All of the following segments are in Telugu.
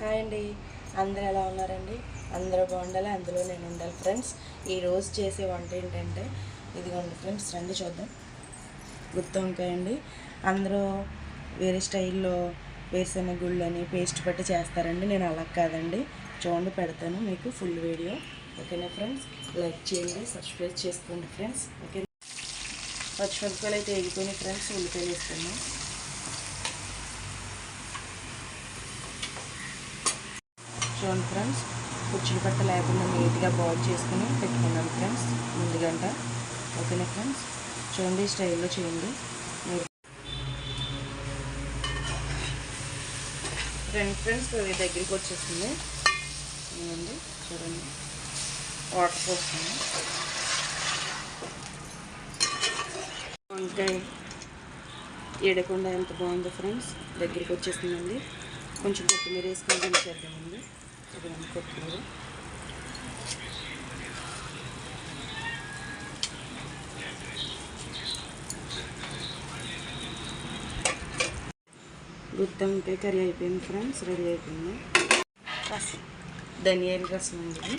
హాయ్ అండి. అందరూ ఎలా ఉన్నారండి? అందరూ బాగుండాలి? అందులో నేను ఉండాలి ఫ్రెండ్స్. ఈ రోజు చేసే వంట ఏంటంటే ఇదిగోండి ఫ్రెండ్స్ రండి చూద్దాం. గుత్తి వంకాయ అండి అందరూ వేరే స్టైల్లో వేసిన గుళ్ళని పేస్ట్ పట్టి చేస్తారండి. నేను అలా కాదండి. చూడండి పెడతాను మీకు ఫుల్ వీడియో. ఓకేనా ఫ్రెండ్స్? లైక్ చేయండి సబ్స్క్రైబ్ చేసుకోండి ఫ్రెండ్స్. ఓకే పచ్చిమిరపకాయలు అయితే వేగిపోయినాయి ఫ్రెండ్స్. ఉల్లిపాయలు వేస్తున్నాం చూడండి ఫ్రెండ్స్. కుచ్చులు పట్ట లేకుండా నీట్గా బాయిల్ చేసుకుని పెట్టుకున్నాను ఫ్రెండ్స్. ముందుగంట ఓకేనా ఫ్రెండ్స్? చూడండి స్టైల్లో చేయండి. రెండు ఫ్రెండ్ ఫ్రెండ్స్ మీ దగ్గరికి వచ్చేసింది చూడండి చూడండి. వాటర్ పోస్తుంది. వంకాయ ఏడకుండా ఎంత బాగుందో ఫ్రెండ్స్. దగ్గరికి వచ్చేసిందండి కొంచెం కొత్తిమీర వేసుకొని చేద్దామండి ఇదిగోండి కొత్తిమీర గుత్తి వంకాయ కర్రీ అయిపోయింది ఫ్రెండ్స్ రెడీ అయిపోయింది. రసం. ధనియాల రసం అండి ఇది.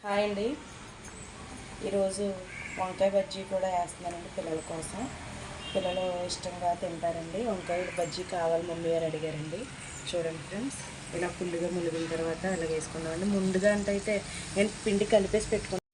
హాయ్ అండి. ఈరోజు వంకాయ బజ్జీ కూడా వేస్తున్నానండి పిల్లల కోసం. పిల్లలు ఇష్టంగా తింటారండి. వంకాయ బజ్జీ కావాలి మమ్మీ గారు అడిగారండి. చూడండి ఫ్రెండ్స్ ఇలా ఫుల్గా ములిగిన తర్వాత అలా వేసుకున్నామండి ముందుగా అంటే అయితే నేను పిండి కలిపేసి పెట్టుకున్నాను